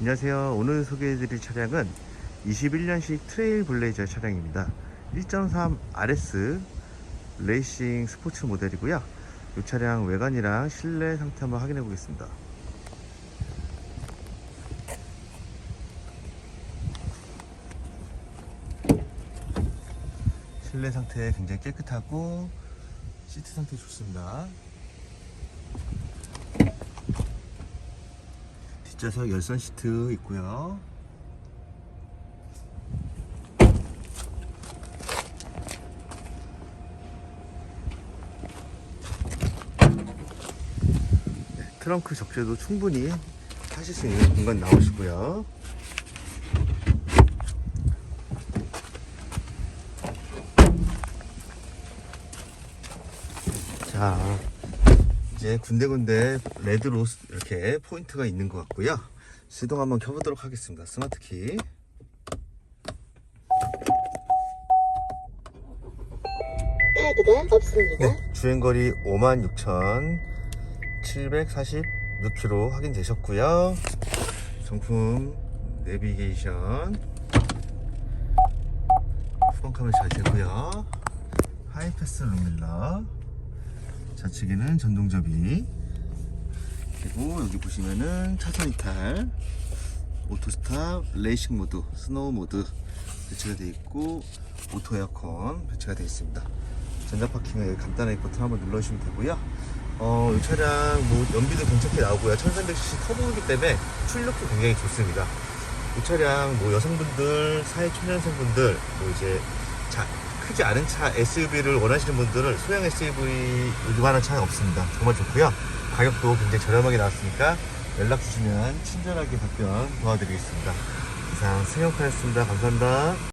안녕하세요. 오늘 소개해드릴 차량은 21년식 트레일 블레이저 차량입니다. 1.3 RS 레이싱 스포츠 모델이고요. 이 차량 외관이랑 실내 상태 한번 확인해 보겠습니다. 실내 상태 굉장히 깨끗하고 시트 상태 좋습니다. 좌석 열선 시트 있고요. 네, 트렁크 적재도 충분히 하실 수 있는 공간 나오시고요. 자, 이제 군데군데 레드로 이렇게 포인트가 있는 것 같고요. 시동 한번 켜보도록 하겠습니다. 스마트 키. 카드가 없습니다. 네, 주행거리 56,746km 확인되셨고요. 정품 내비게이션 후방 카메라 잘 되고요. 하이패스 룸밀러 좌측에는 전동접이. 그리고 여기 보시면은 차선 이탈 오토스탑 레이싱 모드 스노우 모드 배치가 되어 있고 오토 에어컨 배치가 되어 있습니다. 전자 파킹을 간단하게 버튼 한번 눌러주시면 되고요. 어, 이 차량 뭐 연비도 괜찮게 나오고요. 1300cc 터보이기 때문에 출력도 굉장히 좋습니다. 이 차량 뭐 여성분들 사회 초년생분들 뭐 이제 자, 크지 않은 차 SUV를 원하시는 분들은 소형 SUV 요만한 차는 없습니다. 정말 좋고요. 가격도 굉장히 저렴하게 나왔으니까 연락 주시면 친절하게 답변 도와드리겠습니다. 이상 승용카였습니다. 감사합니다